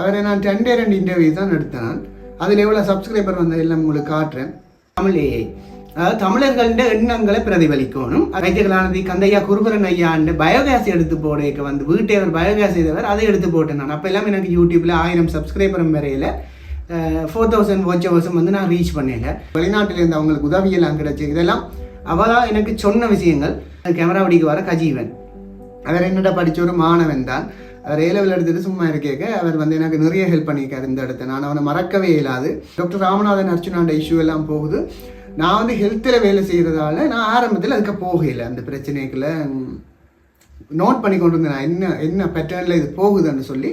அவரை நான் ரெண்டே ரெண்டு இன்டர்வியூ தான் எடுத்தேன். நான் அதில் எவ்வளோ சப்ஸ்கிரைபர் வந்த எல்லாம் உங்களுக்கு காட்டுறேன். தமிழ் ஏஐ அதாவது தமிழர்கள்ட எண்ணங்களை பிரதிபலிக்கணும். வைத்தியகலானதி கந்தையா குருபரன் ஐயாண்டு பயோகேஸ் எடுத்து போடைக்க வந்து வீட்டை அவர் பயோகேஸ் செய்தவர் அதை எடுத்து போட்டேன் நான். அப்போ எல்லாம் எனக்கு யூடியூப்பில் ஆயிரம் சப்ஸ்கிரைபரும் வரையில் ஃபோர் தௌசண்ட் வாட்ச் ஹவர்ஸும் வந்து நான் ரீச் பண்ணேங்க. வெளிநாட்டில் இருந்து அவங்களுக்கு உதவியெல்லாம் கிடச்சி இதெல்லாம் அவளா எனக்கு சொன்ன விஷயங்கள். கேமரா வடிக்கு வர கஜீவன். அவர் என்னடா படித்த ஒரு மாணவன் தான். அவர் ஏ லெவல் எடுத்துட்டு சும்மா இருக்கேக்க அவர் வந்து எனக்கு நிறைய ஹெல்ப் பண்ணியிருக்காரு இந்த இடத்த. நான் அவனை மறக்கவே இயலாது. டாக்டர் ராமநாதன் அர்ச்சுனாண்ட இஷ்யூ எல்லாம் போகுது. நான் வந்து ஹெல்த்தில் வேலை செய்கிறதால நான் ஆரம்பத்தில் அதுக்கு போகலை அந்த பிரச்சனைக்குள்ள. நோட் பண்ணி கொண்டு இருந்தேன் நான் என்ன என்ன பேட்டர்னில் இது போகுதுன்னு சொல்லி.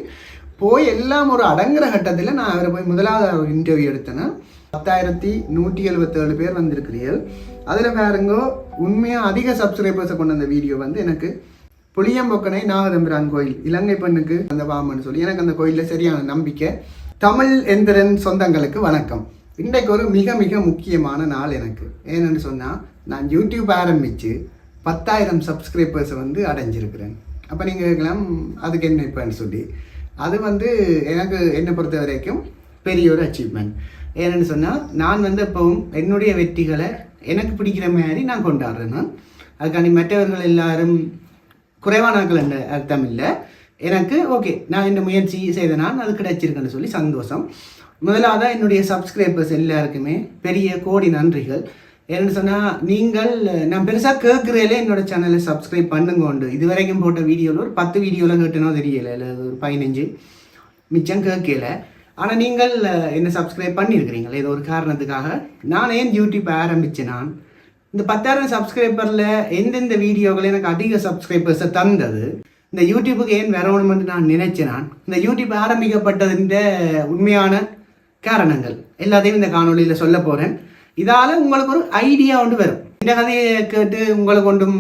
போய் எல்லாம் ஒரு அடங்குற கட்டத்தில் நான் அவரை போய் முதலாவது ஒரு இன்டர்வியூ எடுத்தேன்னா பத்தாயிரத்தி நூற்றி எழுபத்தேழு பேர் வந்திருக்கிறீர்கள். அதில் பாருங்க உண்மையாக அதிக சப்ஸ்கிரைபர்ஸை கொண்ட அந்த வீடியோ வந்து எனக்கு புளியம்பொக்கனை நாகதம்பிரான் கோயில். இலங்கை பெண்ணுக்கு அந்த பாம்புன்னு சொல்லி எனக்கு அந்த கோயிலில் சரியான நம்பிக்கை. தமிழ் எந்திரன் சொந்தங்களுக்கு வணக்கம். இன்றைக்கு ஒரு மிக மிக முக்கியமான நாள் எனக்கு. ஏன்னு சொன்னால் நான் யூடியூப் ஆரம்பித்து பத்தாயிரம் சப்ஸ்கிரைபர்ஸை வந்து அடைஞ்சிருக்கிறேன். அப்போ நீங்கள் கேட்கலாம் அதுக்கு என்ன இப்போன்னு சொல்லி. அது வந்து எனக்கு என்னை பொறுத்த வரைக்கும் பெரிய ஒரு அச்சீவ்மெண்ட் ஏன்னு சொன்னால் நான் வந்து எப்பவும் என்னுடைய வெற்றிகளை எனக்கு பிடிக்கிற மாதிரி நான் கொண்டாடுறேன். நான். அதுக்காண்டி மற்றவர்கள் எல்லாரும் குறைவானவர்கள் என்ற அர்த்தம் இல்லை. எனக்கு ஓகே நான் இந்த முயற்சி செய்த நான் அது கிடைச்சிருக்குன்னு சொல்லி சந்தோஷம். முதலாவதாக என்னுடைய சப்ஸ்கிரைபர்ஸ் எல்லாருக்குமே பெரிய கோடி நன்றிகள். என்னென்னு சொன்னால் நீங்கள் நான் பெருசாக கேட்குறேலே என்னோட சேனலை சப்ஸ்கிரைப் பண்ணுங்க உண்டு. இது வரைக்கும் போட்ட வீடியோவில் ஒரு பத்து வீடியோவில் கேட்டனோ தெரியலை இல்லை ஒரு பதினஞ்சு. மிச்சம் கேட்கல. ஆனால் நீங்கள் என்ன சப்ஸ்கிரைப் பண்ணியிருக்கிறீங்களே ஏதோ ஒரு காரணத்துக்காக. நான் ஏன் யூடியூப் ஆரம்பித்தேன் நான் இந்த பத்தாயிரம் சப்ஸ்கிரைபரில் எந்தெந்த வீடியோகள் எனக்கு அதிக சப்ஸ்கிரைபர்ஸை தந்தது? இந்த யூடியூபுக்கு ஏன் வரணும்னு நான் நினைச்சேன். நான் இந்த யூடியூப் ஆரம்பிக்கப்பட்டதுன்ற உண்மையான காரணங்கள் எல்லாத்தையும் இந்த காணொலியில் சொல்ல போகிறேன் இதால் உங்களுக்கு ஒரு ஐடியா ஒன்று வரும். இந்த கதையை கேட்டு உங்களுக்கு ஒன்றும்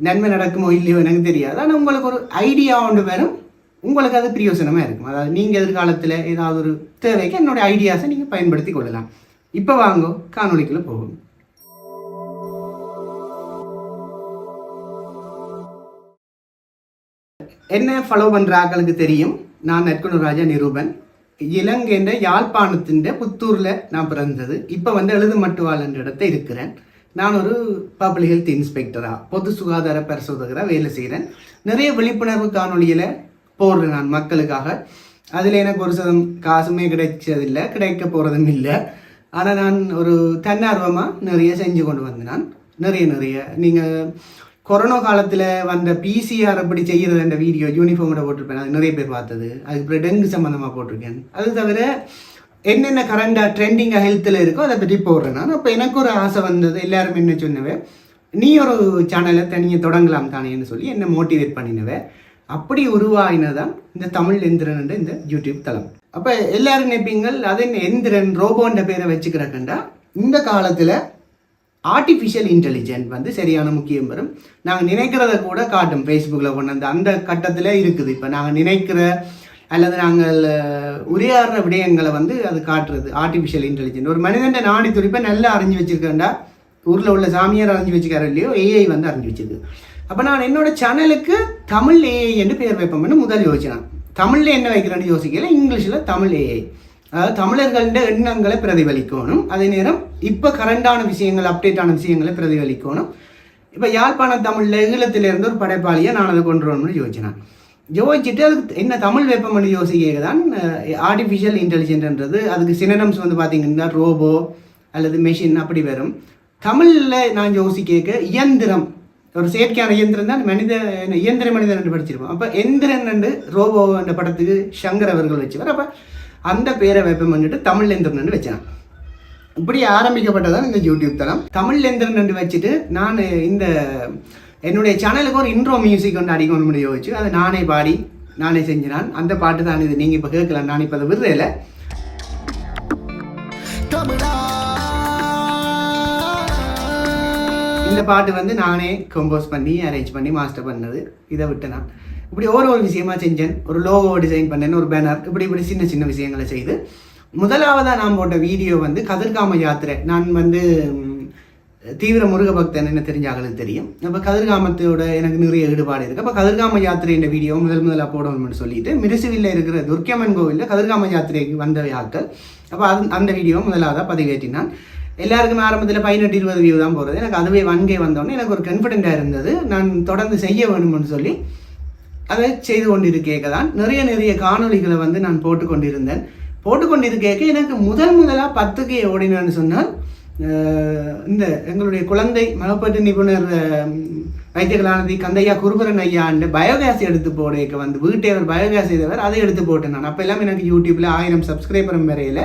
நன்மை நடக்குமோ இல்லையோ எனக்கு தெரியாது. ஆனால் உங்களுக்கு ஒரு ஐடியா ஒன்று வரும். உங்களுக்கு அது பிரயோசனமாக இருக்கும். அதாவது நீங்கள் எதிர்காலத்தில் ஏதாவது ஒரு தேவைக்கு என்னோட ஐடியாஸை நீங்கள் பயன்படுத்தி கொள்ளலாம். இப்போ வாங்கோ காணொலிக்குள்ளே போகும் என்ன ஃபாலோ பண்ணுற ஆக்களுக்கு தெரியும். நான் நற்குணு ராஜா நிரூபன். இலங்கைன்ற யாழ்ப்பாணத்தின் புத்தூரில் நான் பிறந்தது. இப்போ வந்து எழுதுமட்டுவாள் என்ற இடத்த இருக்கிறேன். நான் ஒரு பப்ளிக் ஹெல்த் இன்ஸ்பெக்டராக பொது சுகாதார பரிசோதகராக வேலை செய்கிறேன் நிறைய விழிப்புணர்வு காணொலியில் போடுறேன் நான் மக்களுக்காக. அதில் எனக்கு ஒரு சதம் காசுமே கிடைச்சதில்லை கிடைக்க போகிறதும் இல்லை. ஆனால் நான் ஒரு தன்னார்வமாக நிறைய செஞ்சு கொண்டு வந்தேன் நான். நிறைய நிறைய. நீங்கள் கொரோனா காலத்தில் வந்த பிசிஆர் அப்படி செய்கிறது அந்த வீடியோ யூனிஃபார்மோட போட்டிருப்பேன். அது நிறைய பேர் பார்த்தது. அதுக்கப்புறம் டெங்கு சம்மந்தமாக போட்டிருக்கேன். அது தவிர என்னென்ன கரண்டாக ட்ரெண்டிங்காக ஹெல்த்தில் இருக்கோ அதை பற்றி போடுறேன் நான். அப்போ எனக்கு ஒரு ஆசை வந்தது. எல்லாரும் என்ன சொன்னவே நீ ஒரு சேனலை தனியாக தொடங்கலாம் தானேன்னு சொல்லி என்னை மோட்டிவேட் பண்ணினவன் அப்படி உருவாயினதான் இந்த தமிழ் எந்திரன் என்ற இந்த யூடியூப் தளம். அப்போ எல்லாரும் நினைப்பீங்கள் அது என்ன எந்திரன் ரோபோன்ற பேரை வச்சுக்கிறக்கண்டா இந்த காலத்தில் ஆர்டிஃபிஷியல் இன்டெலிஜென்ட் வந்து சரியான முக்கியம் வரும் நாங்கள் நினைக்கிறத கூட காட்டும். ஃபேஸ்புக்கில் கொண்டு வந்து அந்த கட்டத்தில் இருக்குது. இப்போ நாங்கள் நினைக்கிற அல்லது நாங்கள் உரையாடுற விடயங்களை வந்து அது காட்டுறது. ஆர்டிஃபிஷியல் இன்டெலிஜென்ட் ஒரு மனிதன் நாடி துடிப்பை நல்லா அறிஞ்சு வச்சுருக்கேன்டா ஊரில் உள்ள சாமியார் அறிஞ்சு வச்சுக்காரோ இல்லையோ ஏஐ வந்து அறிஞ்சு வச்சிருக்கு. அப்போ நான் என்னோட சேனலுக்கு தமிழ் ஏஐ என்று பேர் வைப்போம்னு முதல் யோசிச்சேன் தமிழில் என்ன வைக்கிறேன்னு யோசிக்கல. இங்கிலீஷில் தமிழ் ஏஐ அதாவது தமிழர்கள்ட எண்ணங்களை பிரதிபலிக்கணும். அதே நேரம் இப்போ கரண்டான விஷயங்கள் அப்டேட்டான விஷயங்களை பிரதிபலிக்கணும். இப்போ யாழ்ப்பாண தமிழில் ஈழத்திலிருந்து ஒரு படைப்பாளியை நான் அதை கொண்டு வரணும்னு யோசிச்சேன். யோசிச்சுட்டு அதுக்கு என்ன தமிழ் வெப்பமணி யோசிக்க தான் ஆர்டிஃபிஷியல் இன்டெலிஜென்ட்ன்றது அதுக்கு சினனம்ஸ் வந்து பார்த்தீங்கன்னா ரோபோ அல்லது மெஷின் அப்படி வரும். தமிழில் நான் யோசிக்க இயந்திரம். ஒரு செயற்கையான இயந்திரம் தான் மனித இயந்திர மனிதன் என்று படிச்சிருப்போம். அப்போ எந்திரன் என்று ரோபோ என்ற படத்துக்கு சங்கர் அவர்கள் வச்சுவார் அப்போ அந்த பேரை வைப்பம் பண்ணிட்டு தமிழ் எந்திரன் வச்சேன். இப்படி ஆரம்பிக்கப்பட்டதான் இந்த யூடியூப் தளம். தமிழ் எந்திரன் என்று வச்சுட்டு நான் இந்த என்னுடைய சேனலுக்கு ஒரு இன்ட்ரோ மியூசிக் ஒன்று அடிக்கணும்னு யோசிச்சு அதை நானே பாடி நானே செஞ்சினான். அந்த பாட்டு தான் இது. நீங்கள் இப்போ கேட்கலாம். நான் இப்போ அதை விடுறேல. இந்த பாட்டு வந்து நானே கம்போஸ் பண்ணி அரேஞ்ச் பண்ணி மாஸ்டர் பண்ணது. இதை விட்டு நான் இப்படி ஒரு ஒரு விஷயமா செஞ்சேன். ஒரு லோகோ டிசைன் பண்ணேன் ஒரு பேனர் இப்படி இப்படி சின்ன சின்ன விஷயங்களை செய்து. முதலாவதாக நான் போட்ட வீடியோ வந்து கதிர்காம யாத்திரை. நான் வந்து தீவிர முருக பக்தன் என்ன தெரிஞ்சாங்களுக்கு தெரியும். அப்போ கதிர்காமத்தோட எனக்கு நிறைய ஈடுபாடு இருக்குது அப்போ கதிர்காம யாத்திரையின் வீடியோ முதல் முதலாக போடணும்னு சொல்லிட்டு மிருசுவில் இருக்கிற துர்க்கியம்மன் கோவிலில் கதிர்காம யாத்திரைக்கு வந்த ஆட்கள். அப்போ அது அந்த வீடியோ முதலாவதாக பதிவேற்றினான். எல்லாருக்குமே ஆரம்பத்தில் பதினெட்டு இருபது வியூ தான் போகிறது எனக்கு அதுவே வன்கே வந்தோடனே எனக்கு ஒரு கான்ஃபிடென்ட்டாக இருந்தது. நான் தொடர்ந்து செய்ய வேணும்னு சொல்லி அதை செய்து கொண்டிருக்கேக்க தான் நிறைய நிறைய காணொளிகளை வந்து நான் போட்டு கொண்டிருந்தேன் போட்டு கொண்டிருக்கேக்க எனக்கு முதல் முதலாக பத்துக்கு ஓடினான்னு சொன்னால் இந்த எங்களுடைய குழந்தை மகப்பட்டு நிபுணர் அஹ், வைத்தியகலாநிதி கந்தையா குருபரன் ஐயாண்டு பயோகேஸ் எடுத்து போடேக்க வந்து வீட்டை அவர் பயோகேஸ் செய்தவர் அதை எடுத்து போட்டேன் நான். அப்போ எல்லாம் எனக்கு யூடியூப்பில் ஆயிரம் சப்ஸ்கிரைபரும் வரையில்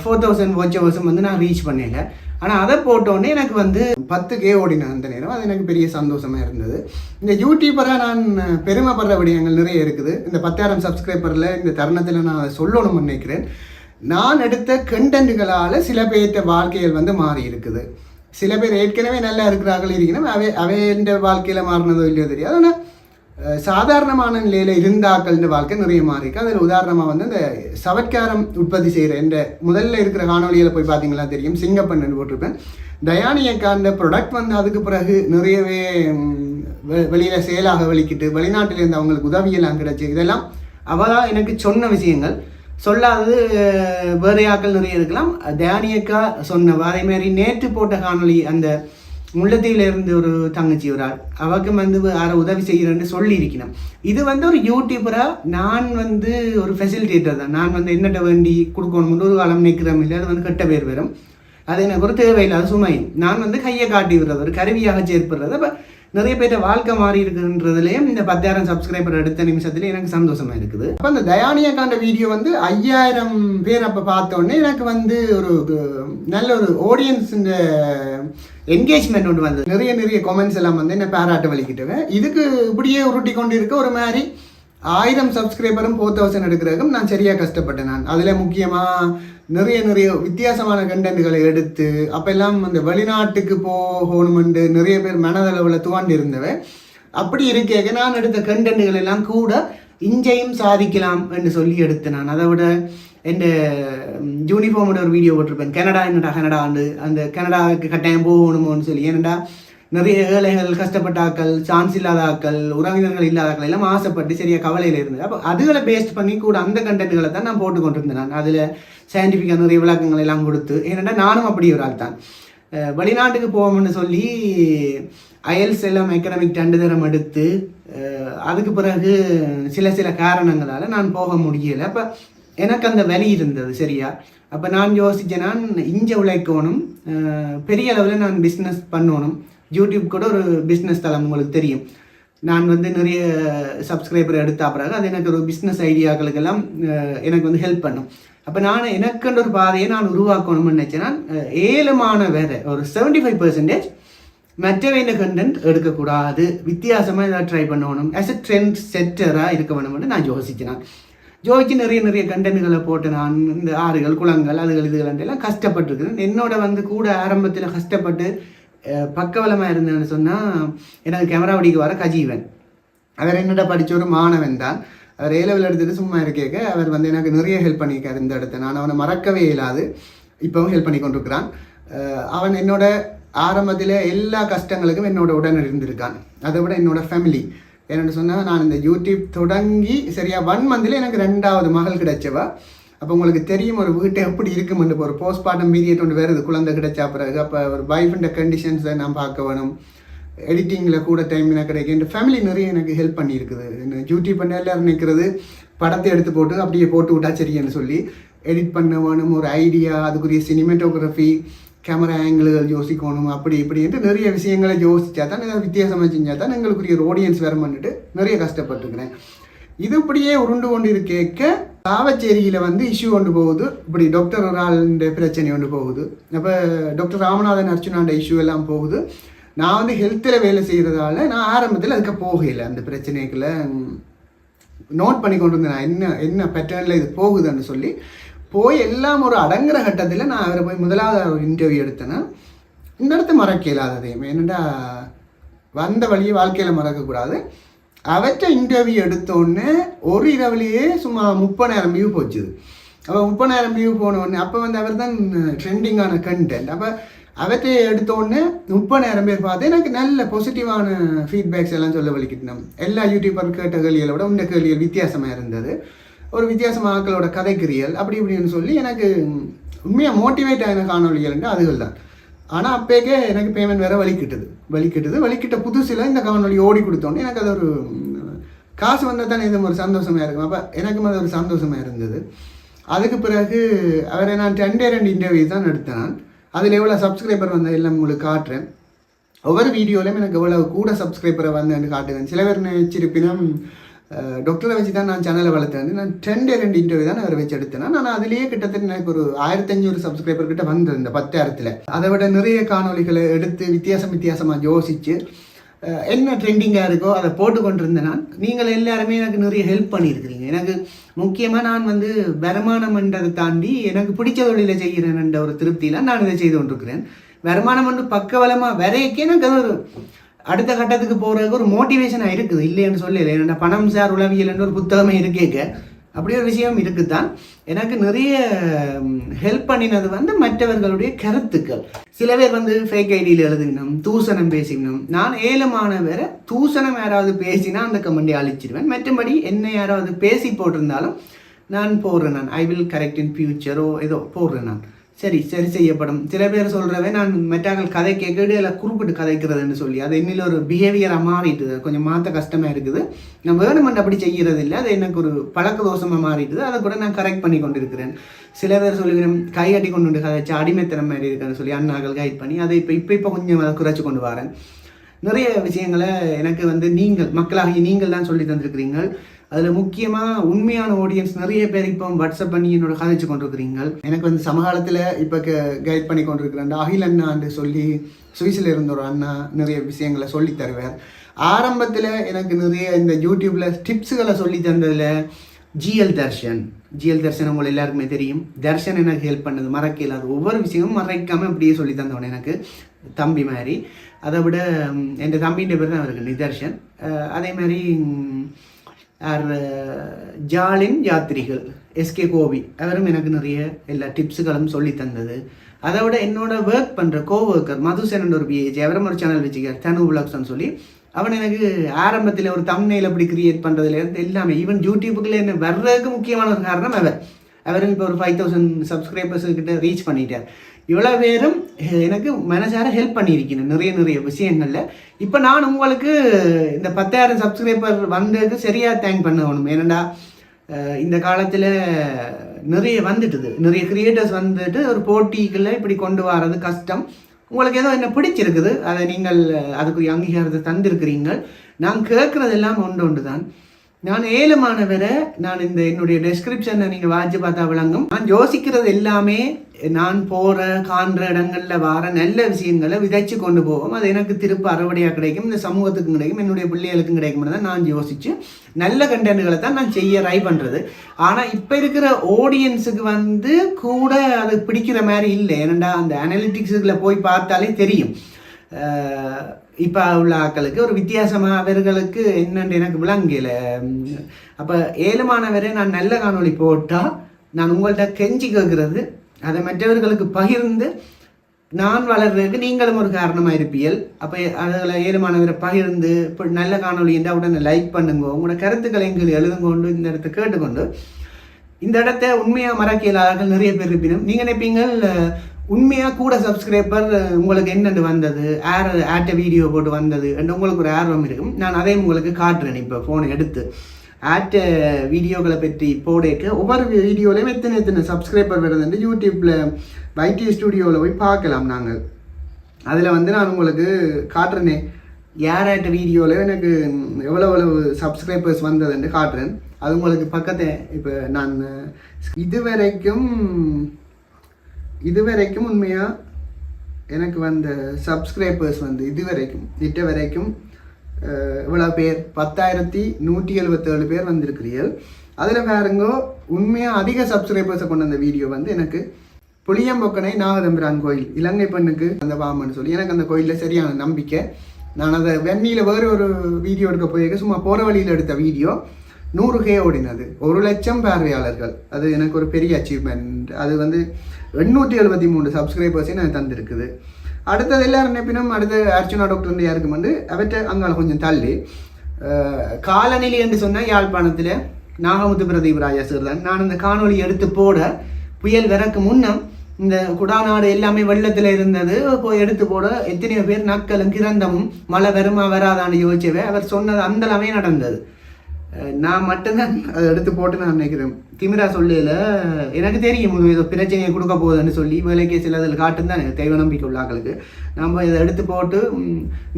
ஃபோர் தௌசண்ட் வாட்ச் ஹவர்ஸும் வந்து நான் ரீச் பண்ணல. ஆனால் அதை போட்டோடனே எனக்கு வந்து பத்து கே ஓடினேன் அந்த நேரம். அது எனக்கு பெரிய சந்தோஷமாக இருந்தது. இந்த யூடியூபராக நான் பெருமைப்படுற விடயங்கள் நிறைய இருக்குது. இந்த பத்தாயிரம் சப்ஸ்கிரைபரில் இந்த தருணத்தில் நான் அதை சொல்லணும்னு நினைக்கிறேன். நான் எடுத்த கண்டென்ட்டுகளால் சில பேர்த்த வாழ்க்கைகள் வந்து மாறி இருக்குது. சில பேர் ஏற்கனவே நல்லா இருக்கிறார்கள் இருக்கணும் அவை அவைன்ற வாழ்க்கையில் மாறினதோ இல்லையோ தெரியாது. ஆனால் சாதாரணமான நிலையில் இருந்தாக்கள்னு வாழ்க்கை நிறைய மாறி இருக்கு. அதில் உதாரணமாக வந்து இந்த சவட்காரம் உற்பத்தி செய்கிற இந்த முதல்ல இருக்கிற காணொலியில் போய் பார்த்தீங்களா தெரியும். சிங்கப்பண்ணன் போட்டிருப்பேன். தயானியக்காண்ட ப்ரொடக்ட் வந்து அதுக்கு பிறகு நிறையவே வெளியில் செயலாக வெளியில வெளிக்கிட்டு வெளிநாட்டிலேருந்து அவங்களுக்கு உதவியெல்லாம் கிடைச்சி இதெல்லாம் அவளாக எனக்கு சொன்ன விஷயங்கள். சொல்லாதது வேறு ஆக்கள் நிறைய இருக்கலாம். தயானியக்கா சொன்ன அதே மாதிரி நேற்று போட்ட காணொளி அந்த முல்லைத்தீவுல இருந்து ஒரு தங்கச்சி ஒரு ஆள். அவக்கும் வந்து யாரை உதவி செய்கிறேன்னு சொல்லி இருக்கணும் இது வந்து ஒரு யூடியூபராக நான் வந்து ஒரு ஃபெசிலிட்டேட்டர் தான். நான் வந்து என்னட்ட வேண்டி கொடுக்கணும்னு ஒரு காலம் நிற்கிறோம் இல்லை அது வந்து கெட்ட பேர் வரும் அது எனக்கு ஒரு தேவையில்லாத சுமை. நான் வந்து கையை காட்டி விடுறது ஒரு கருவியாக சேர்ப்படுறது அப்போ நிறைய பேர்ட்ட வாழ்க்கை மாறி இருக்குன்றதுலேயும் இந்த பத்தாயிரம் சப்ஸ்கிரைபர் எடுத்த நிமிஷத்துல எனக்கு சந்தோஷமா இருக்குது. அப்போ அந்த தயானியக்காண்ட வீடியோ வந்து ஐயாயிரம் பேர் அப்போ பார்த்தோன்னே எனக்கு வந்து ஒரு நல்ல ஒரு ஆடியன்ஸ் என்கேஜ்மெண்ட் ஒன்று வந்தது. நிறைய நிறைய கமெண்ட்ஸ் எல்லாம் வந்து என்ன பாராட்ட வலிக்கிட்டுவேன் இதுக்கு இப்படியே உருட்டி கொண்டு இருக்க ஒரு மாதிரி ஆயிரம் சப்ஸ்கிரைபரும் ஃபோர் தௌசண்ட் எடுக்கிறதுக்கும் நான் சரியாக கஷ்டப்பட்டேன் நான். அதில் முக்கியமாக நிறைய நிறைய வித்தியாசமான கண்டென்ட்களை எடுத்து அப்போல்லாம் அந்த வெளிநாட்டுக்கு போகணுமெண்டு நிறைய பேர் மனதளவில் துவாண்டி இருந்தவன் அப்படி இருக்கேக்க நான் எடுத்த கண்டென்ட்கள் எல்லாம் கூட இஞ்சையும் சாதிக்கலாம் என்று சொல்லி எடுத்தேன் நான். அதை விட என் யூனிஃபார்மோட ஒரு வீடியோ போட்டிருப்பேன். கனடா என்னடா கனடாண்டு அந்த கனடாவுக்கு கட்டாயம் போகணுமோன்னு சொல்லி. ஏனடா நிறைய ஏழைகள் கஷ்டப்பட்ட ஆக்கள் சான்ஸ் இல்லாதாக்கள் உறவினர்கள் இல்லாதாக்கள் எல்லாம் ஆசைப்பட்டு சரியா கவலையில் இருந்தது. அப்போ அதுகளை பேஸ்ட் பண்ணி கூட அந்த கண்டென்ட்களை தான் நான் போட்டு கொண்டிருந்தேன் நான். அதில் சயின்டிஃபிக்காக நிறைய விளக்கங்கள் எல்லாம் கொடுத்து ஏன்னா நானும் அப்படி ஒரு ஆள் தான். வெளிநாட்டுக்கு போவோம்னு சொல்லி அயல்ஸ் எல்லாம் எக்கனாமிக் ரெண்டு தரம் எடுத்து அதுக்கு பிறகு சில சில காரணங்களால் நான் போக முடியலை. அப்போ எனக்கு அந்த வலி இருந்தது சரியா? அப்போ நான் யோசித்தேன் நான் இஞ்ச உழைக்கணும் பெரிய அளவில் நான் பிஸ்னஸ் பண்ணணும். யூடியூப் கூட ஒரு பிஸ்னஸ் தளம் உங்களுக்கு தெரியும். நான் வந்து நிறைய சப்ஸ்கிரைபர் எடுத்த பிறகு அது எனக்கு ஒரு பிஸ்னஸ் ஐடியாக்களுக்கெல்லாம் எனக்கு வந்து ஹெல்ப் பண்ணும். அப்போ நான் எனக்குன்ற ஒரு பாதையை நான் உருவாக்கணும்னு நினச்சேன்னா ஏலமான வேறு ஒரு செவன்டி ஃபைவ் பர்சன்டேஜ் மற்றவைன கண்டென்ட் எடுக்கக்கூடாது. வித்தியாசமாக ஏதாவது ட்ரை பண்ணணும். ஆஸ் எ ட்ரெண்ட் செட்டராக இருக்க வேணும்னு நான் யோசிச்சேன் நான் ஜோதிச்சு நிறைய நிறைய கண்டென்ட்களை போட்டு நான் இந்த ஆறுகள் குளங்கள் அதுகள் இதுகள் எல்லாம் கஷ்டப்பட்டுருக்கிறேன். என்னோட வந்து கூட ஆரம்பத்தில் கஷ்டப்பட்டு பக்கவலமாக இருந்தேன்னு சொன்னால் எனக்கு கேமரா வடிக்கு வர கஜீவன். அவர் என்னடா படித்த ஒரு மாணவன் தான். அவர் ஏ லெவல் எடுத்துட்டு சும்மா இருக்கேக்க அவர் வந்து எனக்கு நிறைய ஹெல்ப் பண்ணியிருக்காரு இந்த இடத்த. நான் அவனை மறக்கவே இயலாது. இப்போவும் ஹெல்ப் பண்ணி கொண்டிருக்கிறான். அவன் என்னோட ஆரம்பத்தில் எல்லா கஷ்டங்களுக்கும் என்னோட உடன் இருந்திருக்கான். அதை விட என்னோட ஃபேமிலி என்னென்னு சொன்னால் நான் இந்த யூடியூப் தொடங்கி சரியாக ஒன் மந்தில் எனக்கு ரெண்டாவது மகள் கிடைச்சவா? அப்போ உங்களுக்கு தெரியும் ஒரு வீட்டை எப்படி இருக்குமென்று இப்போ ஒரு போஸ்ட்மார்ட்டம் பீரியட் ஒன்று வருது குழந்தை கிடைச்சா பிறகு அப்போ ஒரு வைஃபின்ற கண்டிஷன்ஸை நான் பார்க்க வேணும். எடிட்டிங்கில் கூட டைம் எனக்கு கிடைக்கும். என் ஃபேமிலி நிறைய எனக்கு ஹெல்ப் பண்ணியிருக்குது. என்ன டியூட்டி பண்ண எல்லாரும் நிற்கிறது படத்தை எடுத்து போட்டு அப்படியே போட்டு விட்டா சரின்னு சொல்லி எடிட் பண்ண வேணும். ஒரு ஐடியா அதுக்குரிய சினிமேட்டோகிராஃபி கேமரா ஆங்கிள்கள் யோசிக்கணும். அப்படி இப்படின்ட்டு நிறைய விஷயங்களை யோசிச்சா தான் வித்தியாசமாக செஞ்சால் தான் எங்களுக்குரிய ஒரு ஆடியன்ஸ் வேறு பண்ணிட்டு நிறைய கஷ்டப்பட்டுருக்கிறேன். இது இப்படியே உருண்டு கொண்டு கேட்க காவச்சேரியில் வந்து இஷ்யூ கொண்டு போகுது. இப்படி டாக்டர் ஒரு பிரச்சனை கொண்டு போகுது. அப்போ டாக்டர் ராமநாதன் அர்ச்சுனாண்ட இஷ்யூ எல்லாம் போகுது. நான் வந்து ஹெல்த்தில் வேலை செய்கிறதால நான் ஆரம்பத்தில் அதுக்கு போகலை அந்த பிரச்சனைக்குள்ள நோட் பண்ணி கொண்டு வந்தேன் நான் என்ன என்ன பேட்டர்னில் இது போகுதுன்னு சொல்லி போய் எல்லாம் ஒரு அடங்குற கட்டத்தில் நான் அவரை போய் முதலாவது ஒரு இன்டர்வியூ எடுத்தேன்னா இந்த இடத்த மறக்க இல்லாததையும் என்னடா வந்த வழியை வாழ்க்கையில் மறக்கக்கூடாது. அவற்றை இன்டர்வியூ எடுத்தோடனே ஒரு இரவுலேயே சும்மா முப்பதாயிரம் வியூ போச்சுது. அப்போ முப்பதாயிரம் வியூ போன அப்போ வந்து அவர் தான் ட்ரெண்டிங்கான கண்டென்ட் அப்போ அவற்றை எடுத்தோடனே முப்பதாயிரம் பேர் பார்த்து எனக்கு நல்ல பாசிட்டிவான ஃபீட்பேக்ஸ் எல்லாம் சொல்ல வலிக்கிட்டோம் எல்லா யூடியூபர் கேட்ட கேள்விகளை விட உண்ட கேள்விகள் வித்தியாசமாக இருந்தது. ஒரு வித்தியாசமான ஆக்களோட கதைக்கிரியல் அப்படி இப்படின்னு சொல்லி எனக்கு உண்மையாக மோட்டிவேட் ஆகின காணொலிகள்ன்ற அதுகள் தான் ஆனால் அப்பேக்கே எனக்கு பேமெண்ட் வேறு வலிக்கிட்டது. வலிக்கிட்டது. வலிக்கிட்ட புதுசில் இந்த காணொலி ஓடி கொடுத்தோன்னே எனக்கு அது ஒரு காசு வந்தால் தானே இது ஒரு சந்தோஷமாக இருக்கும். அப்போ எனக்கும் அது ஒரு சந்தோஷமாக இருந்தது. அதுக்கு பிறகு அவரை நான் ரெண்டே ரெண்டு இன்டர்வியூ தான் எடுத்தேன். நான் அதில் எவ்வளோ சப்ஸ்கிரைபர் வந்த எல்லாம் உங்களுக்கு காட்டுறேன். ஒவ்வொரு வீடியோலையும் எனக்கு எவ்வளோ கூட சப்ஸ்கிரைபரை வந்து காட்டுவேன். சில பேர் நினைச்சிருப்பினும் டாக்டரை வச்சு தான் நான் சேனலை வளர்த்தேன். நான் ரெண்டே ரெண்டு இன்டர்வியூ தான் அவரை வச்சு எடுத்தேன். நான் அதுலேயே கிட்டத்தட்ட எனக்கு ஒரு ஆயிரத்தஞ்சூறு சப்ஸ்கிரைபர் கிட்ட வந்தது இந்த பத்தாயிரத்தில் அதை விட நிறைய காணொளிகளை எடுத்து வித்தியாசம் வித்தியாசமாக யோசித்து என்ன ட்ரெண்டிங்காக இருக்கோ அதை போட்டு கொண்டிருந்தேன் நான். நீங்கள் எல்லாருமே எனக்கு நிறைய ஹெல்ப் பண்ணியிருக்கிறீங்க. எனக்கு முக்கியமாக நான் வந்து வருமானம்ன்றதை தாண்டி எனக்கு பிடிச்ச தொழிலை செய்கிறேன்ன்ற ஒரு திருப்தியில் நான் இதை செய்து கொண்டிருக்கிறேன். வருமானம் வந்து பக்கவலமாக வரையக்கே எனக்கு அது ஒரு அடுத்த கட்டத்துக்கு போகிறதுக்கு ஒரு மோட்டிவேஷனாக இருக்குது. இல்லைன்னு சொல்லல. என்னோட பணம் சார் உளவியல்னு ஒரு புத்தகமே இருக்கேங்க. அப்படி ஒரு விஷயம் இருக்குது தான் எனக்கு நிறைய ஹெல்ப் பண்ணினது வந்து மற்றவர்களுடைய கருத்துக்கள். சில பேர் வந்து ஃபேக் ஐடியில் எழுதினோம் தூசணம் பேசினோம் நான் ஏலமானவரை தூசணம் யாராவது பேசினா அந்த கமெண்டை அழிச்சிடுவேன் மற்றபடி என்ன யாராவது பேசி போட்டிருந்தாலும் நான் போடுறேன் நான். ஐ வில் கரெக்ட் இன் ஃபியூச்சரோ ஏதோ போடுறேன் நான். சரி சரி செய்யப்படும். சில பேர் சொல்கிறவே நான் மெட்டாக்கள் கதை கேட்கறது இல்லை குறிப்பிட்டு கதைக்கிறதுன்னு சொல்லி அது இன்னில் ஒரு பிஹேவியராக மாறிட்டுது கொஞ்சம் மாற்ற கஷ்டமாக இருக்குது. நான் வேணுமெண்ட் அப்படி செய்கிறது இல்லை அது எனக்கு ஒரு பழக்க தோஷமாக மாறிட்டுது. அதை கூட நான் கரெக்ட் பண்ணி கொண்டு இருக்கிறேன் சில பேர் சொல்லுகிறேன் கையாட்டி கொண்டு வந்து கதைச்சு அடிமைத்தனம் மாதிரி இருக்குன்னு சொல்லி அண்ணாக்கள் கைட் பண்ணி அதை இப்போ இப்போ இப்போ கொஞ்சம் அதை குறைச்சி கொண்டு வரேன். நிறைய விஷயங்களை எனக்கு வந்து நீங்கள் மக்களாகிய நீங்கள் தான் சொல்லி தந்திருக்கிறீங்க அதில் முக்கியமாக உண்மையான ஆடியன்ஸ் நிறைய பேர் இப்போ வாட்ஸ்அப் பண்ணி என்னோட கதைச்சு கொண்டிருக்கிறீங்க. எனக்கு வந்து சமகாலத்தில் இப்போ கைட் பண்ணி கொண்டிருக்கிறேன் அகில் அண்ணான்னு சொல்லி சுவிஸில் இருந்த ஒரு அண்ணா நிறைய விஷயங்களை சொல்லி தருவார். ஆரம்பத்தில் எனக்கு நிறைய இந்த யூடியூப்பில் டிப்ஸுகளை சொல்லி தந்ததில் ஜிஎல் தர்ஷன். ஜிஎல் தர்ஷன் உங்களுக்கு எல்லாருக்குமே தெரியும். தர்ஷன் எனக்கு ஹெல்ப் பண்ணது மறக்க இல்லாத ஒவ்வொரு விஷயமும் மறைக்காமல் அப்படியே சொல்லி தந்தவன் எனக்கு. தம்பி மாதிரி. அதை விட என் தம்பின்ற பேர் தான் அவருக்கு நிதர்ஷன். அதே மாதிரி யார் ஜாலின் யாத்திரிகள் எஸ்கே கோபி. அவரும் எனக்கு நிறைய எல்லா டிப்ஸுகளும் சொல்லி தந்தது. அதை விட என்னோட ஒர்க் பண்ணுற கோவர்க்கர் மதுசேனன் ஒரு பிஹெச் அவரும் ஒரு சேனல் வச்சுக்கார் தனு விளாக்ஸ்னு சொல்லி. அவன் எனக்கு ஆரம்பத்தில் ஒரு தம்னையில் அப்படி கிரியேட் பண்ணுறதுலேருந்து எல்லாமே ஈவன் யூடியூபுக்குள்ளே என்ன வர்றதுக்கு முக்கியமான ஒரு காரணம் அவர் அவரும் இப்போ ஒரு ஃபைவ் தௌசண்ட் சப்ஸ்கிரைபர்ஸ் கிட்ட ரீச் பண்ணிட்டார். இவ்வளோ பேரும் எனக்கு மனசார ஹெல்ப் பண்ணியிருக்கணும் நிறைய நிறைய விஷயங்களில். இப்போ நான் உங்களுக்கு இந்த பத்தாயிரம் சப்ஸ்கிரைபர் வந்ததுக்கு சரியாக தேங்க் பண்ணணும். ஏனண்டா இந்த காலத்தில் நிறைய வந்துட்டுது. நிறைய கிரியேட்டர்ஸ் வந்துட்டு ஒரு போட்டிகளில் இப்படி கொண்டு வர்றது கஷ்டம். உங்களுக்கு ஏதோ என்ன பிடிச்சிருக்குது அதை நீங்கள் அதுக்குரிய அங்கீகாரத்தை தந்திருக்கிறீங்கள் நான் கேட்குறதெல்லாம் ஒன்று ஒன்று தான் நான் ஏலமானவரை நான் இந்த என்னுடைய டெஸ்கிரிப்ஷனை நீங்கள் வாட்சி பார்த்தா விளங்கும். நான் யோசிக்கிறது எல்லாமே நான் போகிற காண்ற இடங்கள்ல வர நல்ல விஷயங்களை விதைச்சு கொண்டு போவோம். அது எனக்கு திருப்ப அறுவடையாக கிடைக்கும் இந்த சமூகத்துக்கும் கிடைக்கும் என்னுடைய பிள்ளைகளுக்கும் கிடைக்கும் தான் நான் யோசிச்சு நல்ல கண்டென்ட்களை தான் நான் செய்ய ட்ரை பண்ணுறது ஆனால் இப்போ இருக்கிற ஆடியன்ஸுக்கு வந்து கூட அது பிடிக்கிற மாதிரி இல்லை. ஏனண்டா அந்த அனலிட்டிக்ஸ்ல போய் பார்த்தாலே தெரியும். இப்போ உள்ள ஆக்களுக்கு ஒரு வித்தியாசமாக அவர்களுக்கு என்னென்று எனக்கு விளங்கல. அப்போ ஏழுமானவரை நான் நல்ல காணொளி போட்டால் நான் உங்கள்கிட்ட கெஞ்சி கேட்குறது அதை மற்றவர்களுக்கு பகிர்ந்து நான் வளர்றதுக்கு நீங்களும் ஒரு காரணமாக இருப்பீர்கள். அப்போ அதில் ஏழுமானவரை பகிர்ந்து இப்போ நல்ல காணொளி இருந்தால் உடனே லைக் பண்ணுங்க. உங்களோட கருத்துக்களை எங்களுக்கு எழுதுங்கொண்டு இந்த இடத்த கேட்டுக்கொண்டு. இந்த இடத்த உண்மையாக மறக்கியலாளர்கள் நிறைய பேர் இருப்பினும் நீங்கள் நினைப்பீங்கள் உண்மையாக கூட சப்ஸ்கிரைபர் உங்களுக்கு என்னென்று வந்தது? ஏர் ஆட்ட வீடியோ போட்டு வந்தது? என்று உங்களுக்கு ஒரு ஆர்வம் இருக்கும். நான் அதையும் உங்களுக்கு காட்டுறேன் இப்போ ஃபோனை எடுத்து. ஆட்ட வீடியோக்களை பற்றி போடேக்க. ஒவ்வொரு வீடியோலையும் எத்தனை எத்தனை சப்ஸ்கிரைபர் வருதுன்னு யூடியூப்பில் வைடி ஸ்டுடியோவில் போய் பார்க்கலாம் நாங்கள். அதில் வந்து நான் உங்களுக்கு காட்டுறேனே. யாராட்ட வீடியோவில் எனக்கு எவ்வளோ எவ்வளவு சப்ஸ்கிரைபர்ஸ் வந்ததுன்னு காட்டுறேன். அது உங்களுக்கு பக்கத்தை இப்போ நான் இது வரைக்கும் இது வரைக்கும் உண்மையாக எனக்கு வந்த சப்ஸ்கிரைபர்ஸ் வந்து இது வரைக்கும் இட்ட வரைக்கும் இவ்வளோ பேர் பத்தாயிரத்தி நூற்றி எழுபத்தேழு பேர் வந்திருக்கிறீர்கள். அதில் பாருங்க உண்மையாக அதிக சப்ஸ்கிரைபர்ஸை கொண்ட அந்த வீடியோ வந்து எனக்கு புளியம்பொக்கனை நாகதம்பிரான் கோயில் இலங்கை பெண்ணுக்கு அந்த வாமன்னு சொல்லி எனக்கு அந்த கோயிலில் சரியான நம்பிக்கை. நான் அதை வெண்ணியில் வேறு ஒரு வீடியோ எடுக்க போயிருக்க சும்மா போகிற வழியில் எடுத்த வீடியோ நூறு கே ஓடினது. ஒரு லட்சம் பார்வையாளர்கள். அது எனக்கு ஒரு பெரிய அச்சீவ்மெண்ட் அது வந்து எண்ணூற்றி எழுபத்தி மூணு சப்ஸ்கிரைபர்ஸையும் நான் தந்திருக்குது. அடுத்தது எல்லாரும் நினைப்பினும் அடுத்து அர்ச்சனா டாக்டர் யாருக்கும் வந்து அவற்றை அங்கால கொஞ்சம் தள்ளி. காலநிலை என்று சொன்னால் யாழ்ப்பாணத்தில் நாகமுத்து பிரதீப் ராஜா சார் தான். நான் இந்த காணொலி எடுத்து போட புயல் வரக்கு முன்னம் இந்த குடாநாடு எல்லாமே வெள்ளத்தில் இருந்தது. போய் எடுத்து போட எத்தனையோ பேர் நக்கலும் கிரந்தமும் மழை வருமா வராதான்னு யோசிச்சவே அவர் சொன்னது அந்தளவே நடந்தது. நான் மட்டும்தான் அதை எடுத்து போட்டு நான் நினைக்கிறேன். திமிரா சொல்லல எனக்கு தெரியும் இது ஏதோ பிரச்சனையை கொடுக்க போகுதுன்னு சொல்லி வேலைக்கு சில அதில் காட்டும் தான் எனக்கு தெய்வ நம்பிக்கை உள்ளாக்களுக்கு நம்ம இதை எடுத்து போட்டு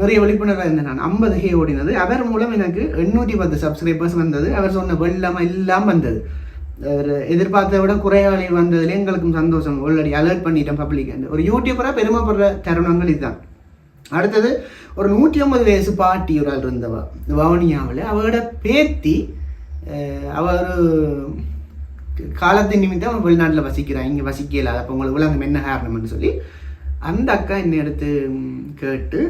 நிறைய விழிப்புணர்வாக இருந்தேன் நான் ஐம்பது ஹே ஓடினது. அவர் மூலம் எனக்கு எண்ணூற்றி பத்து சப்ஸ்கிரைபர்ஸ் வந்தது. அவர் சொன்ன வெள்ளம் எல்லாம் வந்தது. அவர் எதிர்பார்த்ததை விட குறையாளி வந்ததுலேயே எங்களுக்கும் சந்தோஷம். ஆல்ரெடி அலர்ட் பண்ணிட்டேன் பப்ளிக் ஒரு யூடியூபராக பெருமைப்படுற தருணங்கள் இதுதான். அடுத்தது ஒரு நூற்றி ஐம்பது வயசு பாட்டி ஒரு ஆள் இருந்தவ வவுனியாவில். அவரோட பேத்தி அவர் அவ ஒரு காலத்தின் நிமித்தம் அவன் வெளிநாட்டில் வசிக்கிறான் இங்கே வசிக்கல அப்போ உங்களுக்கு விளங்கும் என்ன காரணம்னு சொல்லி. அந்த அக்கா என்னை எடுத்து கேட்டு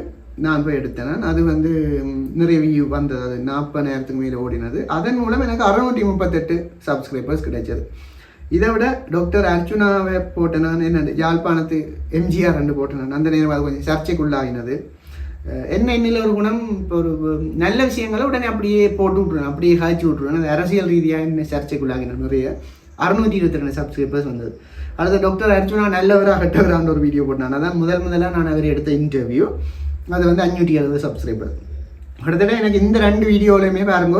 நான் போய் எடுத்தேன். அது வந்து நிறைய வியூ வந்தது. அது நாற்பது நேரத்துக்கு மேலே ஓடினது. அதன் மூலம் எனக்கு அறுநூற்றி முப்பத்தெட்டு சப்ஸ்கிரைபர்ஸ் கிடைச்சது. இதை விட டாக்டர் அர்ச்சுனாவை போட்டேன். நான் என்ன யாழ்ப்பாணத்து எம்ஜிஆர் ரெண்டு போட்டேன். நான். அந்த நேரம் அது கொஞ்சம் சர்ச்சைக்குள்ளாகினது என்ன என்னில் ஒரு குணம்? இப்போ ஒரு நல்ல விஷயங்களை உடனே அப்படியே போட்டு விட்ருவேன் அப்படியே காய்ச்சி விட்ருவேன் அது அரசியல் ரீதியாக என்ன சர்ச்சைக்குள்ளாகின நிறைய அறுநூற்றி இருபத்தி ரெண்டு சப்ஸ்கிரைபர்ஸ் வந்தது. அடுத்த டாக்டர் அர்ச்சுனா நல்லவராக கெட்டவரான ஒரு வீடியோ போட்டான். அதான் முதல் முதலாக நான் அவர் எடுத்த இன்டர்வியூ அது வந்து அஞ்சூற்றி எழுபது சப்ஸ்கிரைபர் அடுத்தது எனக்கு இந்த ரெண்டு வீடியோலையுமே பாருங்க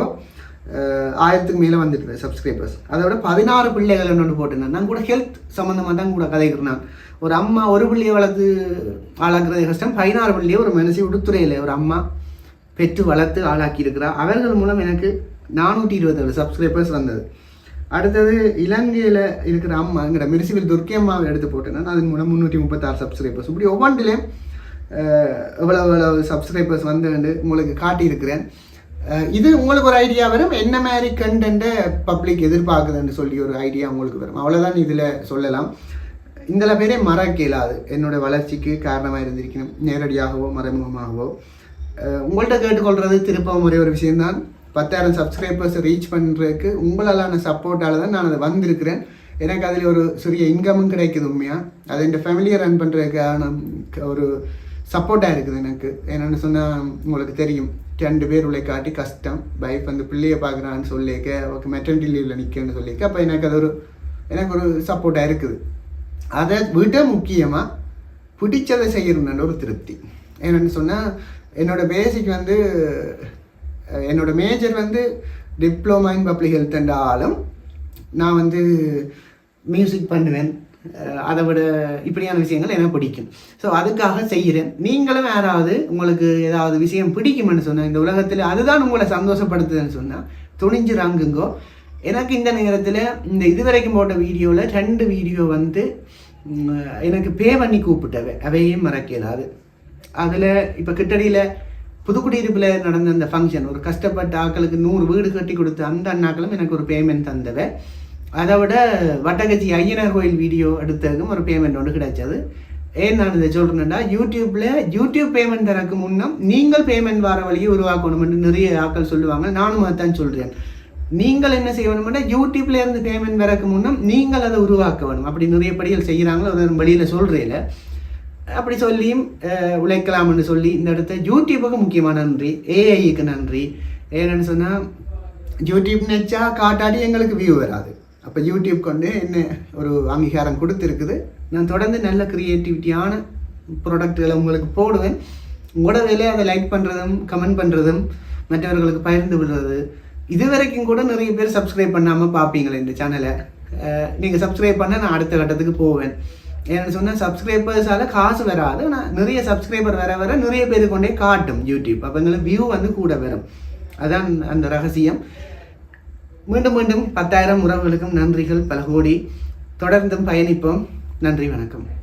ஆயிரத்துக்கு மேலே வந்துட்டு சப்ஸ்கிரைபர்ஸ் விட பதினாறு பிள்ளைகள் ஒன்று போட்டிருந்தேன் நான் கூட ஹெல்த் சம்மந்தமாக தான் கூட கதைக்கிறேன் நான். ஒரு அம்மா ஒரு பிள்ளையை வளர்த்து ஆளாக்குறது கஷ்டம். பதினாறு பிள்ளையை ஒரு மனசு உடுத்துறையில் ஒரு அம்மா பெற்று வளர்த்து ஆளாக்கி இருக்கிறா அவர்கள் மூலம் எனக்கு நானூற்றி இருபத்தேழு சப்ஸ்கிரைபர்ஸ் வந்தது. அடுத்தது இலங்கையில் இருக்கிற அம்மா எங்கட மிரிசிவில் துர்க்கி அம்மாவை எடுத்து போட்டேன்னா அதன் மூலம் முந்நூற்றி முப்பத்தாறு சப்ஸ்கிரைபர்ஸ் இப்படி ஒவ்வொன்றிலையும் எவ்வளோ எவ்வளோ சப்ஸ்கிரைபர்ஸ் வந்து உங்களுக்கு காட்டியிருக்கிறேன். இது உங்களுக்கு ஒரு ஐடியா வரும். என்ன மாதிரி கண்டென்ட்டை பப்ளிக் எதிர்பார்க்குதுன்னு சொல்லி ஒரு ஐடியா உங்களுக்கு வரும். அவ்வளோதான் இதில் சொல்லலாம். இந்த பேரே மறக்க இயலாது. என்னோட வளர்ச்சிக்கு காரணமாக இருந்திருக்கணும். நேரடியாகவோ மறைமுகமாகவோ. உங்கள்கிட்ட கேட்டுக்கொள்வது திருப்பவும் ஒரே ஒரு விஷயம்தான். பத்தாயிரம் சப்ஸ்கிரைபர்ஸ் ரீச் பண்ணுறதுக்கு உங்களாலான சப்போர்ட்டால் தான் நான் அதை வந்திருக்கிறேன். எனக்கு அதில் ஒரு சிறிய இன்கமும் கிடைக்குது உண்மையாக அது என் ஃபேமிலியை ரன் பண்ணுறதுக்கான ஒரு சப்போர்ட்டாக இருக்குது எனக்கு. என்னென்னு சொன்னால் உங்களுக்கு தெரியும். ரெண்டு பேர் உள்ள காட்டி கஷ்டம். வைஃப் வந்து பிள்ளையை பார்க்குறான்னு சொல்லிக்க அவருக்கு மெட்டர்னிட்டி லீவில் நிற்கன்னு சொல்லிக்க அப்போ எனக்கு அது ஒரு எனக்கு ஒரு சப்போர்ட்டாக இருக்குது. அதை விட முக்கியமாக பிடிச்சதை செய்யணும்னு ஒரு திருப்தி. என்னென்னு சொன்னால் என்னோட பேசிக் வந்து என்னோடய என்னோட மேஜர் வந்து டிப்ளமா இன் பப்ளிக் ஹெல்த் என்ற ஆளும் நான் வந்து மியூசிக் பண்ணுவேன். அதை விட இப்படியான விஷயங்கள் எனக்கு பிடிக்கும். ஸோ அதுக்காக செய்கிறேன். நீங்களும் யாராவது உங்களுக்கு ஏதாவது விஷயம் பிடிக்கும்னு சொன்னால் இந்த உலகத்தில் அதுதான் உங்களை சந்தோஷப்படுத்துதுன்னு சொன்னால் துணிஞ்சு ரங்குங்கோ எனக்கு இந்த நேரத்தில் இந்த இதுவரைக்கும் போட்ட வீடியோவில் ரெண்டு வீடியோ வந்து எனக்கு பே பண்ணி கூப்பிட்டவை. அவையும் மறக்கலாது. அதில் இப்போ கிட்டடியில் புதுக்குடியிருப்பில் நடந்த அந்த ஃபங்க்ஷன் ஒரு கஷ்டப்பட்ட ஆக்களுக்கு நூறு வீடு கட்டி கொடுத்த அந்த அண்ணாக்களும் எனக்கு ஒரு பேமெண்ட் தந்தவை. அதை விட வட்டகச்சி ஐயனார் கோயில் வீடியோ எடுத்ததுக்கும் ஒரு பேமெண்ட் ஒன்று கிடைச்சது. ஏன் நான் இதை சொல்கிறேன்னா யூடியூப்பில் யூடியூப் பேமெண்ட் தரக்கு முன்னம் நீங்கள் பேமெண்ட் வர வழியை உருவாக்கணும்னு நிறைய ஆட்கள் சொல்லுவாங்க. நானும் அதான் சொல்கிறேன் நீங்கள் என்ன செய்யணும்னா யூடியூப்ல இருந்து பேமெண்ட் வரக்கு முன்னம் நீங்கள் அதை உருவாக்க வேணும். அப்படி நிறைய படிகள் செய்கிறாங்களோ அதை வெளியில் சொல்கிறேன் அப்படி சொல்லியும் உழைக்கலாம்னு சொல்லி இந்த இடத்த யூடியூபுக்கு முக்கியமான நன்றி ஏஐக்கு நன்றி. ஏன்னு சொன்னால் யூடியூப் நினச்சா காட்டாடி எங்களுக்கு வியூ வராது. அப்போ யூடியூப் கொண்டு என்ன ஒரு அங்கீகாரம் கொடுத்துருக்குது. நான் தொடர்ந்து நல்ல க்ரியேட்டிவிட்டியான ப்ராடக்ட்களை உங்களுக்கு போடுவேன். உங்களோட வேலையை அதை லைக் பண்ணுறதும் கமெண்ட் பண்ணுறதும் மற்றவர்களுக்கு பகிர்ந்து விடுறது. இது வரைக்கும் கூட நிறைய பேர் சப்ஸ்கிரைப் பண்ணாமல் பார்ப்பீங்களே இந்த சேனலை நீங்கள் சப்ஸ்கிரைப் பண்ண நான் அடுத்த கட்டத்துக்கு போவேன். ஏன்னு சொன்னால் சப்ஸ்கிரைபர்ஸால் காசு வராது. ஆனால் நிறைய சப்ஸ்கிரைபர் வர வர நிறைய பேர் கொண்டே காட்டும் யூடியூப் அப்போ எங்களுக்கு வியூ வந்து கூட வரும். அதான் அந்த ரகசியம். மீண்டும் மீண்டும் பத்தாயிரம் உறவுகளுக்கும் நன்றிகள் பல கோடி. தொடர்ந்தும் பயணிப்போம். நன்றி வணக்கம்.